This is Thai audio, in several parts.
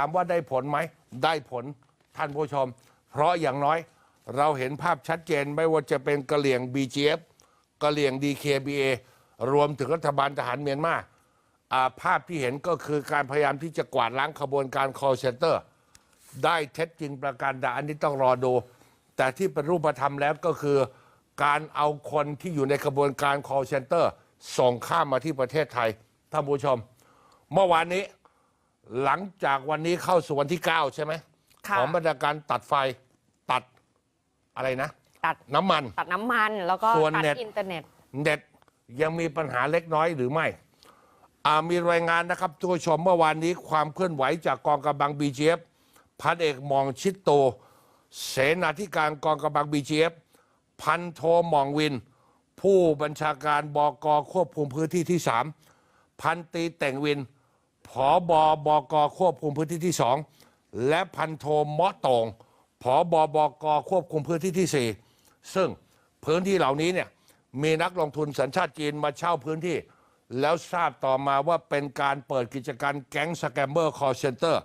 ามว่าได้ผลไหม ได้ผลท่านผู้ชม เพราะอย่างน้อยเราเห็นภาพชัดเจนไม่ว่าจะเป็นกะเหลี่ยง BGF กะเหลี่ยง DKBA รวมถึงรัฐบาลทหารเมียนมาภาพที่เห็นก็คือการพยายามที่จะกวาดล้างขบวนการ call center ได้เท็จจริงประการใดอันนี้ต้องรอดู แต่ที่เป็นรูปธรรมแล้วก็คือ การเอาคนที่อยู่ในขบวนการ call center ส่งข้ามมาที่ประเทศไทยท่านผู้ชม เมื่อวานนี้ หลังจากวันนี้เข้าสู่วันที่ 9 ใช่ไหมค่ะของมาตรการตัดไฟตัดอะไรนะ ตัดน้ำมัน ตัดน้ำมันแล้วก็ส่วนตัดเน็ต อินเทอร์เน็ต เน็ตยังมีปัญหาเล็กน้อยหรือไม่อ่ามีรายงานนะครับทุกผู้ชมเมื่อวานนี้ความเคลื่อนไหวจากกองกำลัง BGF พันเอกหมองชิดโต เสนาธิการกองกำลัง BGF พันโทหมองวิน ผู้บัญชาการบกควบคุมพื้นที่ที่ 3 พันตรีแต่งวิน ผอบอบกควบคุมพื้นที่ที่สองและพันโทเมาะตงผอบอบกควบคุมพื้นที่ที่สี่ซึ่งพื้นที่เหล่านี้เนี่ยมีนักลงทุนสัญชาติจีนมาเช่าพื้นที่ แล้วทราบต่อมาว่าเป็นการเปิดกิจการแก๊งสแกมเมอร์คอร์เซนเตอร์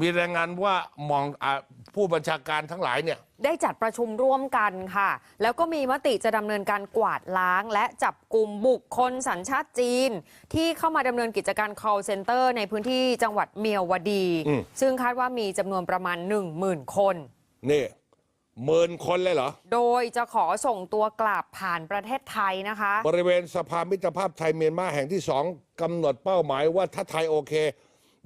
มีรายงานว่ามองอาผู้บัญชาการทั้งหลายเนี่ย ได้จัดประชุมร่วมกันค่ะ แล้วก็มีมติจะดำเนินการกวาดล้าง และจับกลุ่มบุคคลสัญชาติจีน ที่เข้ามาดำเนินกิจการ call center ในพื้นที่จังหวัดเมียวดีอืมซึ่งคาดว่ามีจำนวนประมาณ 10,000 คน นี่หมื่นคนเลยเหรอ โดยจะขอส่งตัวกลับผ่านประเทศไทยนะคะ บริเวณสภามิตรภาพไทยเมียนมาแห่งที่สองกำหนดเป้าหมายว่าถ้าไทยโอเค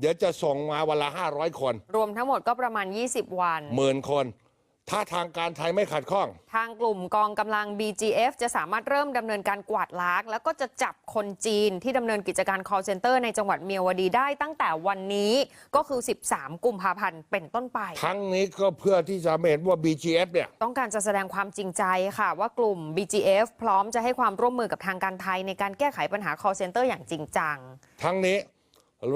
เดี๋ยวจะส่งมาวันละ500คน รวมทั้งหมดก็ประมาณ 20 วัน หมื่นคน ถ้าทางการไทยไม่ขัดข้อง ทางกลุ่มกองกำลัง BGF จะสามารถเริ่มดำเนินการกวาดล้าง แล้วก็จะจับคนจีนที่ดำเนินกิจการ call center ในจังหวัดเมียวดีได้ตั้งแต่วันนี้ก็คือ 13 กุมภาพันธ์เป็นต้นไป ทั้งนี้ก็เพื่อที่จะให้เห็นว่า BGF เนี่ย ต้องการจะแสดงความจริงใจค่ะ ว่ากลุ่ม BGF พร้อมจะให้ความร่วมมือกับทางการไทยในการแก้ไขปัญหา call center อย่างจริงจัง ทั้งนี้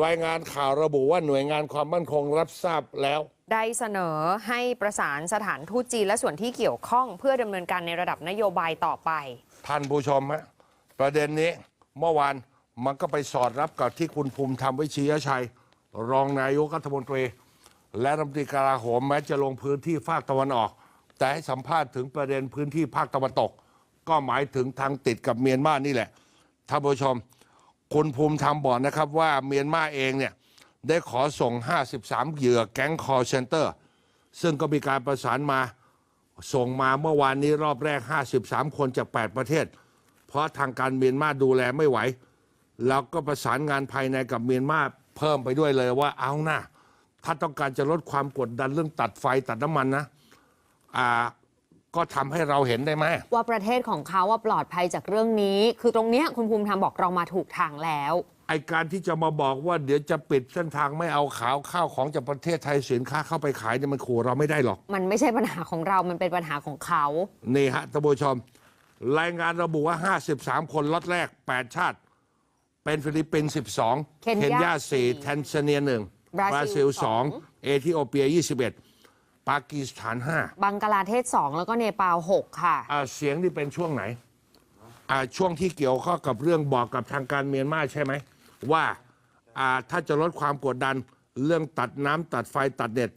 รายงานข่าวระบุว่าหน่วยงานความมั่นคงรับทราบแล้ว ได้เสนอให้ประสานสถานทูตจีนและส่วนที่เกี่ยวข้อง เพื่อดำเนินการในระดับนโยบายต่อไป ท่านผู้ชมฮะประเด็นนี้เมื่อวานมันก็ไปสอดรับกับที่คุณภูมิธรรมวิชียชัย รองนายกรัฐมนตรี และรัฐมนตรีกลาโหมแม้จะลงพื้นที่ภาคตะวันออก แต่ให้สัมภาษณ์ถึงประเด็นพื้นที่ภาคตะวันตก ก็หมายถึงทางติดกับเมียนมานี่แหละท่านผู้ชม คุณภูมิธรรมบอกนะครับว่าเมียนมาเองเนี่ยได้ขอส่ง 53 เหยื่อแก๊งคอร์เซนเตอร์ ซึ่งก็มีการประสานมาส่งมาเมื่อวานนี้รอบแรก 53 คนจาก 8 ประเทศ เพราะทางการเมียนมาดูแลไม่ไหว แล้วก็ประสานงานภายในกับเมียนมาเพิ่มไปด้วยเลยว่าเอานะถ้าต้องการจะลดความกดดันเรื่องตัดไฟตัดน้ำมันนะอ่า ก็ทำให้เราเห็นได้ไหมว่าประเทศของเขาว่าปลอดภัยจากเรื่องนี้ คือตรงเนี้ยคุณภูมิธรรมบอกเรามาถูกทางแล้วไอการที่จะมาบอกว่าเดี๋ยวจะปิดเส้นทางไม่เอาขาวข้าวของจากประเทศไทยสินค้าเข้าไปขายเนี่ยมันขู่เราไม่ได้หรอก มันไม่ใช่ปัญหาของเรา มันเป็นปัญหาของเขา นี่ฮะท่านผู้ชม รายงานระบุว่า 53 คนล็อตแรก 8 ชาติ เป็นฟิลิปปินส์12 เคนยาสี่แทนซาเนีย 1 บราซิลสองเอธิโอเปีย 21 ปากีสถาน5บังกลาเทศ2แล้วก็เนปาล6ค่ะ อ่าเสียงนี่เป็นช่วงไหนอ่าช่วงที่เกี่ยวข้องกับเรื่องบอกกับทางการเมียนมาใช่ไหม ว่าอ่าถ้าจะลดความกดดันเรื่องตัดน้ำตัดไฟตัดเน็ต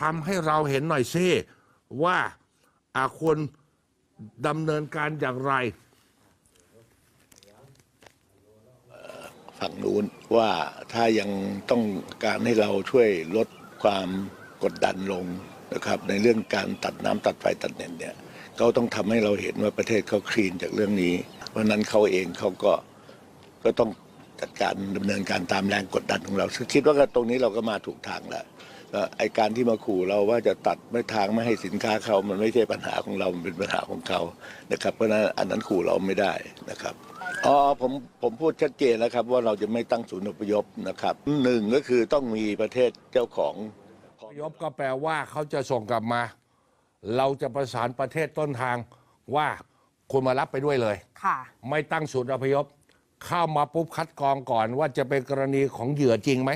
ทำให้เราเห็นหน่อยซิว่าอ่าควรดำเนินการอย่างไร ฝั่งนู้นว่าถ้ายังต้องการให้เราช่วยลดความกดดันลง นะครับในเรื่องการตัดน้ำตัดไฟตัดเน็ตเนี่ยเขาต้องทำให้เราเห็นว่าประเทศเขาคลีนจากเรื่องนี้ เพราะนั้นเขาเองเขาก็ก็ต้องจัดการดำเนินการตามแรงกดดันของเราซึ่งคิดว่าตรงนี้เราก็มาถูกทางแล้วไอการที่มาขู่เราว่าจะตัดไม่ทางไม่ให้สินค้าเขามันไม่ใช่ปัญหาของเรา มันเป็นปัญหาของเขานะครับเพราะนั้นอันนั้นขู่เราไม่ได้นะครับอ๋อผมผมพูดชัดเจนแล้วครับว่าเราจะไม่ตั้งศูนย์อพยพนะครับหนึ่งก็คือต้องมีประเทศเจ้าของ ยพก็แปลว่าเขาจะส่งกลับมา เราจะประสานประเทศต้นทางว่าคุณมารับไปด้วยเลยค่ะ ไม่ตั้งศูนย์อพยพ เข้ามาปุ๊บคัดกรองก่อนว่าจะเป็นกรณีของเหยื่อจริงไหม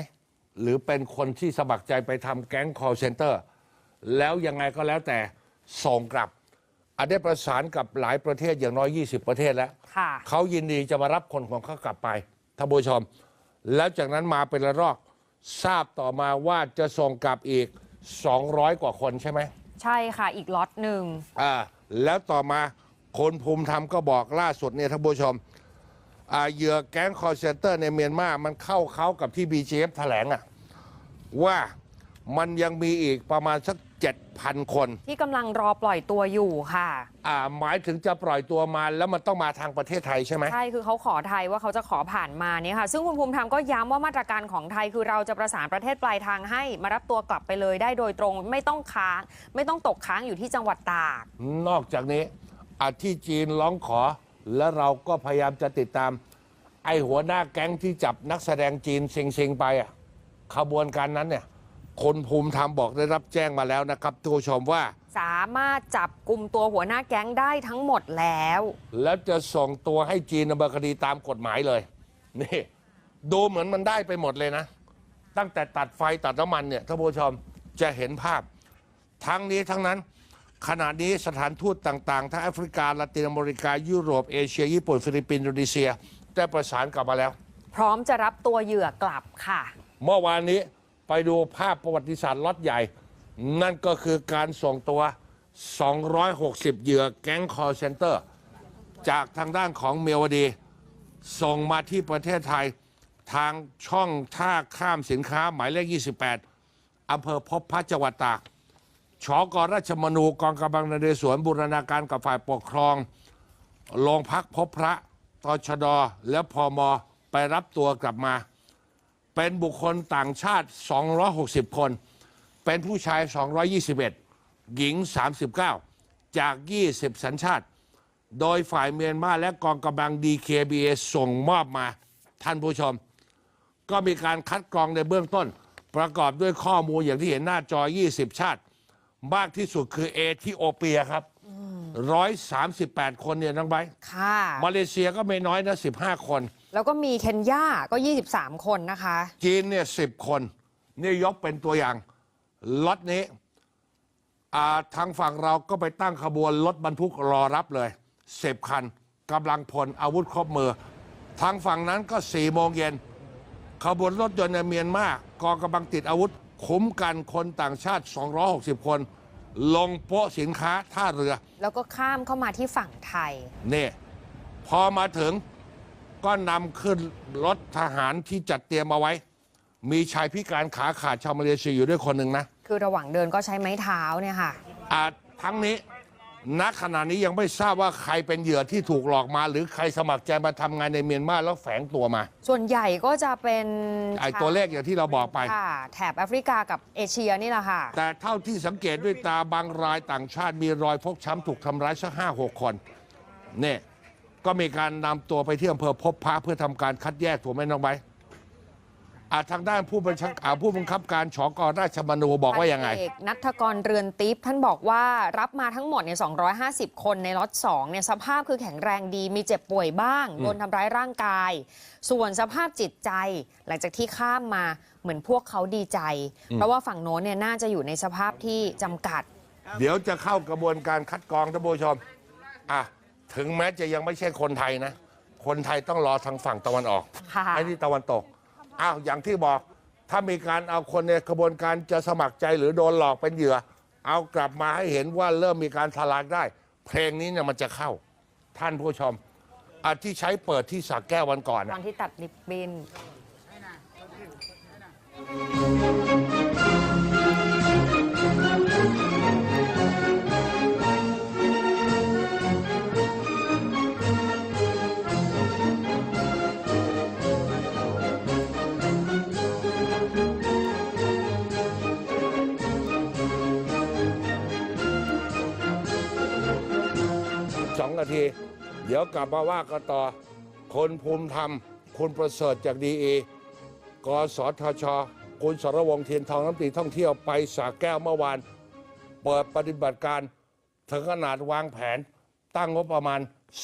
หรือเป็นคนที่สมัครใจไปทำแก๊ง call center แล้วยังไงก็แล้วแต่ส่งกลับอันได้ประสานกับหลายประเทศอย่างน้อย 20 ประเทศแล้ว เขายินดีจะมารับคนของเขากลับไปท่านผู้ชม แล้วจากนั้นมาเป็นระลอก ทราบต่อมาว่าจะส่งกลับอีก 200 กว่าคนใช่ไหมใช่ค่ะ อีกล็อตหนึ่งอ่าแล้วต่อมาคนภูมิธรรมก็บอกล่าสุดเนี่ยท่านผู้ชมอ่าเหยื่อแก๊งคอร์เซนเตอร์ในเมียนมามันเข้าเขากับที่ BGF แถลงอะว่ามันยังมีอีกประมาณสัก 7,000 คน ที่กำลังรอปล่อยตัวอยู่ค่ะ อ่าหมายถึงจะปล่อยตัวมาแล้วมันต้องมาทางประเทศไทยใช่ไหม ใช่คือเขาขอไทยว่าเขาจะขอผ่านมาเนี่ยค่ะ ซึ่งคุณภูมิธรรมก็ย้ำว่ามาตรการของไทยคือเราจะประสานประเทศปลายทางให้ มารับตัวกลับไปเลยได้โดยตรงไม่ต้องค้าง ไม่ต้องตกค้างอยู่ที่จังหวัดตาก นอกจากนี้อาที่จีนร้องขอ และเราก็พยายามจะติดตาม ไอหัวหน้าแก๊งที่จับนักแสดงจีนซิงซิงไปอะขบวนการนั้นเนี่ย คนภูมิธรรมบอกได้รับแจ้งมาแล้วนะครับทุกผู้ชมว่า สามารถจับกลุ่มตัวหัวหน้าแก๊งได้ทั้งหมดแล้ว แล้วจะส่งตัวให้จีนดำเนินคดีตามกฎหมายเลย นี่ดูเหมือนมันได้ไปหมดเลยนะ ตั้งแต่ตัดไฟตัดน้ำมันเนี่ยท่านผู้ชมจะเห็นภาพ ทั้งนี้ทั้งนั้น ขณะนี้สถานทูตต่าง ๆ ทั้งแอฟริกาละตินอเมริกา ยุโรป เอเชีย ญี่ปุ่น ฟิลิปปินส์อินโดนีเซีย ได้ประสานกลับมาแล้ว พร้อมจะรับตัวเหยื่อกลับค่ะ เมื่อวานนี้ ไปดูภาพประวัติศาสตร์ล็อตใหญ่ นั่นก็คือการส่งตัว 260 เหยื่อแก๊งคอร์เซนเตอร์ จากทางด้านของเมียวดี ส่งมาที่ประเทศไทยทางช่องท่าข้ามสินค้าหมายเลข 28 อำเภอพบพระจังหวัดตากชกราชมนูกองกำลังนเรศวรบูรณาการกับฝ่ายปกครองโรงพักพบพระตชด และพอมไปรับตัวกลับมา เป็นบุคคลต่างชาติ 260 คน เป็นผู้ชาย 221 หญิง 39 จาก 20 สัญชาติ โดยฝ่ายเมียนมาและกองกำลัง DKBA ส่งมอบมาท่านผู้ชม ก็มีการคัดกรองในเบื้องต้น ประกอบด้วยข้อมูลอย่างที่เห็นหน้าจอ 20 ชาติ มากที่สุดคือเอธิโอเปียครับ138คนเนี่ยน้องไบร์ทค่ะ มาเลเซียก็ไม่น้อยนะ15คน แล้วก็มีเคนยาก็ 23 คนนะคะ จีนเนี่ยสิบคนนี่ยกเป็นตัวอย่างล็อตนี้อ่าทางฝั่งเราก็ไปตั้งขบวนรถบรรทุกรอรับเลยสิบคันกำลังพลอาวุธครบมือ ทางฝั่งนั้นก็สี่โมงเย็นขบวนรถยนต์ในเมียนมากองกำลังติดอาวุธ คุ้มกันคนต่างชาติ 260 คน ลงโป๊ะสินค้าท่าเรือ แล้วก็ข้ามเข้ามาที่ฝั่งไทย นี่ พอมาถึง ก็นำขึ้นรถทหารที่จัดเตรียมเอาไว้ มีชายพิการขาขาดชาวมาเลเซียอยู่ด้วยคนหนึ่งนะ คือระหว่างเดินก็ใช้ไม้เท้าเนี่ยค่ะ อาทั้งนี้ณขณะนี้ยังไม่ทราบว่าใครเป็นเหยื่อที่ถูกหลอกมา หรือใครสมัครใจมาทำงานในเมียนมาแล้วแฝงตัวมา ส่วนใหญ่ก็จะเป็นไอ้ตัวเลขอย่างที่เราบอกไป ค่ะ แถบแอฟริกากับเอเชียนี่แหละค่ะ แต่เท่าที่สังเกตด้วยตาบางรายต่างชาติมีรอยฟกช้ำถูกทำร้ายสักห้าหกคนเนี่ย ก็มีการนำตัวไปที่อำเภอพบพระเพื่อทำการคัดแยกถูกไหมน้องใบร์ทอะทางด้านผู้บัญชาอ่าผู้บังคับการชกราชมนูบอกว่ายังไง พันเอกนัทกรเรือนทิพย์ท่านบอกว่ารับมาทั้งหมดเนี่ย250 คนในล็อต2เนี่ยสภาพคือแข็งแรงดี มีเจ็บป่วยบ้าง โดนทำร้ายร่างกาย ส่วนสภาพจิตใจ หลังจากที่ข้ามมาเหมือนพวกเขาดีใจ เพราะว่าฝั่งโน้นเนี่ยน่าจะอยู่ในสภาพที่จำกัด เดี๋ยวจะเข้ากระบวนการคัดกรองท่านผู้ชม อะ ถึงแม้จะยังไม่ใช่คนไทยนะ คนไทยต้องรอทางฝั่งตะวันออกค่ะ ไอ้นี่ตะวันตก อ้าวอย่างที่บอก ถ้ามีการเอาคนในกระบวนการจะสมัครใจหรือโดนหลอกเป็นเหยื่อ เอากลับมาให้เห็นว่าเริ่มมีการทลายได้ เพลงนี้เนี่ยมันจะเข้า ท่านผู้ชมอะที่ใช้เปิดที่สักแก้ววันก่อนตอะ อนที่ตัดริบบิ้น เดี๋ยวกลับมาว่ากันต่อ คนภูมิธรรม คุณประเสริฐจากดีเอกสทช คุณสรวงเทียนทองน้ำตรีท่องเที่ยวไปสาแก้วเมื่อวาน เปิดปฏิบัติการถึงขนาดวางแผน ตั้งงบประมาณ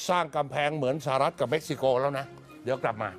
สร้างกำแพงเหมือนสหรัฐกับเม็กซิโกแล้วนะ เดี๋ยวกลับมา